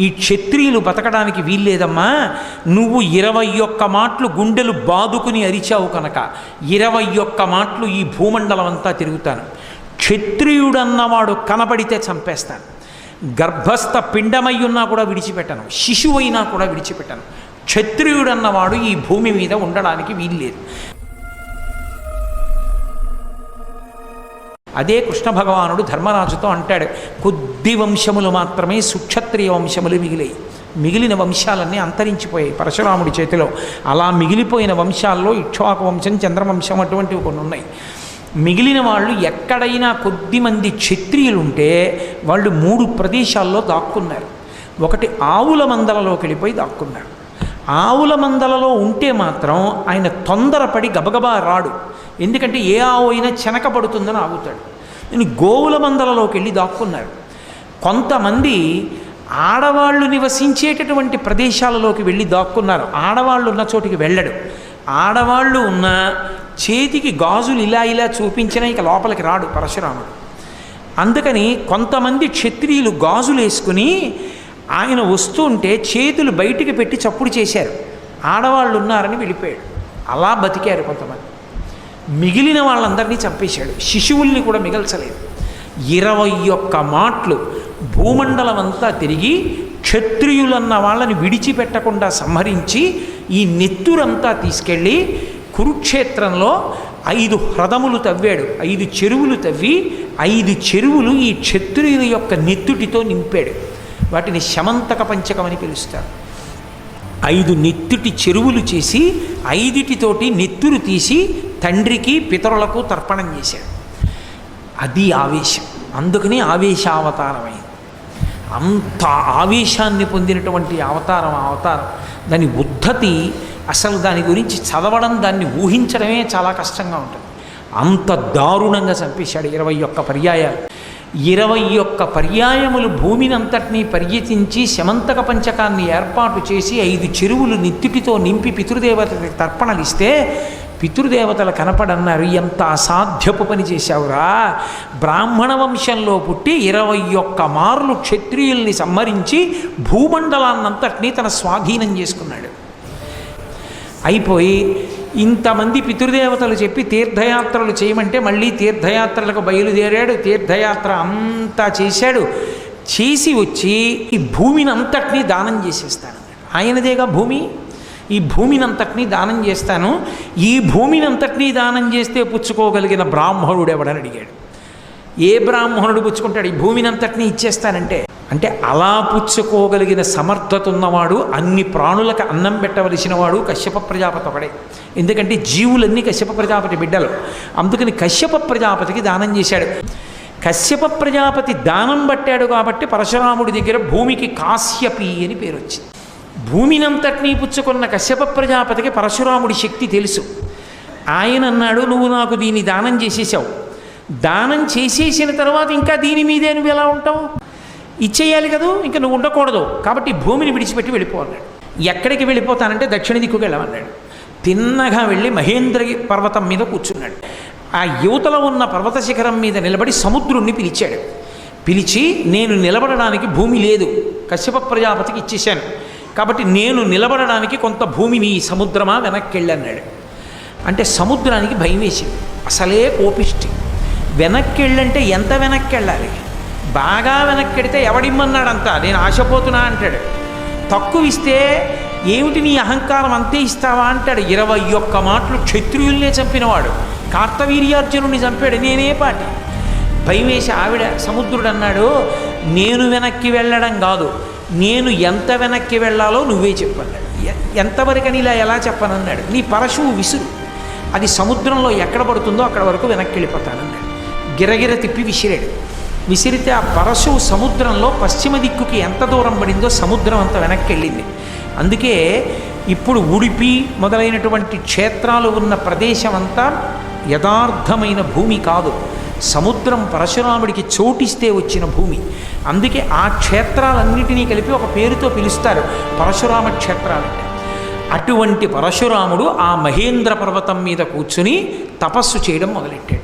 ఈ క్షత్రియులు బతకడానికి వీల్లేదమ్మా. నువ్వు ఇరవై ఒక్క మాటలు గుండెలు బాదుకుని అరిచావు కనుక ఇరవై ఒక్క మాటలు ఈ భూమండలం అంతా తిరుగుతాను. క్షత్రియుడన్నవాడు కనబడితే చంపేస్తాను. గర్భస్థ పిండమై ఉన్నా కూడా విడిచిపెట్టను. శిశువైనా కూడా విడిచిపెట్టను. క్షత్రియుడన్నవాడు ఈ భూమి మీద ఉండడానికి వీల్లేదు. అదే కృష్ణ భగవానుడు ధర్మరాజుతో అంటాడు కొద్ది వంశములు మాత్రమే సుక్షత్రియ వంశములు మిగిలాయి. మిగిలిన వంశాలన్నీ అంతరించిపోయాయి పరశురాముడి చేతిలో. అలా మిగిలిపోయిన వంశాల్లో ఇక్ష్వాకు వంశం చంద్రవంశం అటువంటివి కొన్ని ఉన్నాయి. మిగిలిన వాళ్ళు ఎక్కడైనా కొద్ది మంది వాళ్ళు మూడు ప్రదేశాల్లో దాక్కున్నారు. ఒకటి ఆవుల మందలలోకి వెళ్ళిపోయి దాక్కున్నారు. ఆవుల మందలలో ఉంటే మాత్రం ఆయన తొందరపడి గబగబా రాడు. ఎందుకంటే ఏ ఆవు అయినా చెనక పడుతుందని ఆగుతాడు. నేను గోవుల మందలలోకి వెళ్ళి దాక్కున్నారు కొంతమంది ఆడవాళ్ళు నివసించేటటువంటి ప్రదేశాలలోకి వెళ్ళి దాక్కున్నారు. ఆడవాళ్ళు ఉన్న చోటికి వెళ్ళడు. ఆడవాళ్ళు ఉన్న చేతికి గాజులు ఇలా ఇలా చూపించినా ఇక లోపలికి రాడు పరశురాముడు. అందుకని కొంతమంది క్షత్రియులు గాజులు వేసుకుని ఆయన వస్తుంటే చేతులు బయటికి పెట్టి చప్పుడు చేశారు. ఆడవాళ్ళు ఉన్నారని వెళ్ళిపోయాడు. అలా బతికారు కొంతమంది. మిగిలిన వాళ్ళందరినీ చంపేశాడు. శిశువుల్ని కూడా మిగల్చలేదు. ఇరవై ఒక్క మాటలు భూమండలం అంతా తిరిగి క్షత్రియులన్న వాళ్ళని విడిచిపెట్టకుండా సంహరించి ఈ నెత్తురంతా తీసుకెళ్ళి కురుక్షేత్రంలో ఐదు హ్రదములు తవ్వాడు. ఐదు చెరువులు తవ్వి ఐదు చెరువులు ఈ క్షత్రియుల యొక్క నెత్తుటితో నింపాడు. వాటిని శమంతక పంచకమని పిలుస్తారు. ఐదు నెత్తుటి చెరువులు చేసి ఐదిటితోటి నెత్తురు తీసి తండ్రికి పితరులకు తర్పణం చేశాడు. అది ఆవేశం. అందుకని ఆవేశావతారమైంది. అంత ఆవేశాన్ని పొందినటువంటి అవతారం అవతారం. దాని ఉద్ధతి అసలు దాని గురించి చదవడం దాన్ని ఊహించడమే చాలా కష్టంగా ఉంటుంది. అంత దారుణంగా చంపేశాడు ఇరవై ఒక్క పర్యాయాలు. ఇరవై ఒక్క పర్యాయములు భూమిని అంతటినీ పర్యటించి శమంతక పంచకాన్ని ఏర్పాటు చేసి ఐదు చెరువులు నిత్తిటితో నింపి పితృదేవతలకు తర్పణలిస్తే పితృదేవతలు కనపడన్నారు ఎంత అసాధ్యపు పని చేశావురా. బ్రాహ్మణ వంశంలో పుట్టి ఇరవై ఒక్క మార్లు క్షత్రియుల్ని సంహరించి భూమండలాన్నంతటినీ తన స్వాధీనం చేసుకున్నాడు. అయిపోయి ఇంతమంది పితృదేవతలు చెప్పి తీర్థయాత్రలు చేయమంటే మళ్ళీ తీర్థయాత్రలకు బయలుదేరాడు. తీర్థయాత్ర అంతా చేశాడు. చేసి వచ్చి ఈ భూమిని అంతటినీ దానం చేసేస్తాను ఆయనదేగా భూమి? ఈ భూమినంతటినీ దానం చేస్తాను. ఈ భూమినంతటినీ దానం చేస్తే పుచ్చుకోగలిగిన బ్రాహ్మణుడు ఎవడని అడిగాడు. ఏ బ్రాహ్మణుడు పుచ్చుకుంటాడు? ఈ భూమినంతటినీ ఇచ్చేస్తానంటే. అంటే అలా పుచ్చుకోగలిగిన సమర్థత ఉన్నవాడు అన్ని ప్రాణులకు అన్నం పెట్టవలసిన వాడు కశ్యప ప్రజాపతి ఒకడే. ఎందుకంటే జీవులన్నీ కశ్యప ప్రజాపతి బిడ్డలు. అందుకని కశ్యప ప్రజాపతికి దానం చేశాడు. కశ్యప ప్రజాపతి దానం పట్టాడు కాబట్టి పరశురాముడి దగ్గర భూమికి కాశ్యపి అని పేరు వచ్చింది భూమినంతటినీ పుచ్చుకున్న కశ్యప ప్రజాపతికి పరశురాముడి శక్తి తెలుసు. ఆయన అన్నాడు నువ్వు నాకు దీన్ని దానం చేసేసావు దానం చేసేసిన తర్వాత ఇంకా దీని మీదే నువ్వు ఎలా ఉంటావు? ఇచ్చేయాలి కదా? ఇంకా నువ్వు ఉండకూడదు. కాబట్టి భూమిని విడిచిపెట్టి వెళ్ళిపోవాలన్నాడు ఎక్కడికి వెళ్ళిపోతానంటే దక్షిణ దిక్కుకు వెళ్ళమన్నాడు. తిన్నగా వెళ్ళి మహేంద్రగి పర్వతం మీద కూర్చున్నాడు. ఆ యువతలో ఉన్న పర్వత శిఖరం మీద నిలబడి సముద్రుణ్ణి పిలిచాడు. పిలిచి నేను నిలబడడానికి భూమి లేదు. కశ్యప ప్రజాపతికి ఇచ్చేశాను. కాబట్టి నేను నిలబడడానికి కొంత భూమిని ఈ సముద్రమా వెనక్కి వెళ్ళన్నాడు అంటే సముద్రానికి భయం వేసింది. అసలే కోపిష్టి. వెనక్కి వెళ్ళంటే ఎంత వెనక్కి వెళ్ళాలి బాగా వెనక్కి వెడితే ఎవడిమ్మన్నాడంతా? నేను ఆశపోతున్నా అంటాడు. తక్కువ ఇస్తే ఏమిటి నీ అహంకారం అంతే ఇస్తావా అంటాడు. ఇరవై ఒక్క మాటలు క్షత్రియుల్నే చంపినవాడు. కార్తవీర్యార్జునుడిని చంపాడు. నేనే పాటి. భయం వేసి ఆవిడ సముద్రుడు అన్నాడు నేను వెనక్కి వెళ్ళడం కాదు. నేను ఎంత వెనక్కి వెళ్ళాలో నువ్వే చెప్పన్నాడు ఎంతవరకు ఎంతవరకని ఇలా ఎలా చెప్పనన్నాడు. నీ పరశువు విసురు. అది సముద్రంలో ఎక్కడ పడుతుందో అక్కడ వరకు వెనక్కి వెళ్ళిపోతానన్నాడు. గిరగిర తిప్పి విసిరాడు. విసిరితే ఆ పరశువు సముద్రంలో పశ్చిమ దిక్కుకి ఎంత దూరం పడిందో సముద్రం అంత వెనక్కి వెళ్ళింది. అందుకే ఇప్పుడు ఉడిపి మొదలైనటువంటి క్షేత్రాలు ఉన్న ప్రదేశం అంతా యథార్థమైన భూమి కాదు. సముద్రం పరశురాముడికి చోటిస్తే వచ్చిన భూమి. అందుకే ఆ క్షేత్రాలన్నిటినీ కలిపి ఒక పేరుతో పిలుస్తారు పరశురామ క్షేత్రాలంటే అటువంటి పరశురాముడు ఆ మహేంద్ర పర్వతం మీద కూర్చుని తపస్సు చేయడం మొదలెట్టాడు.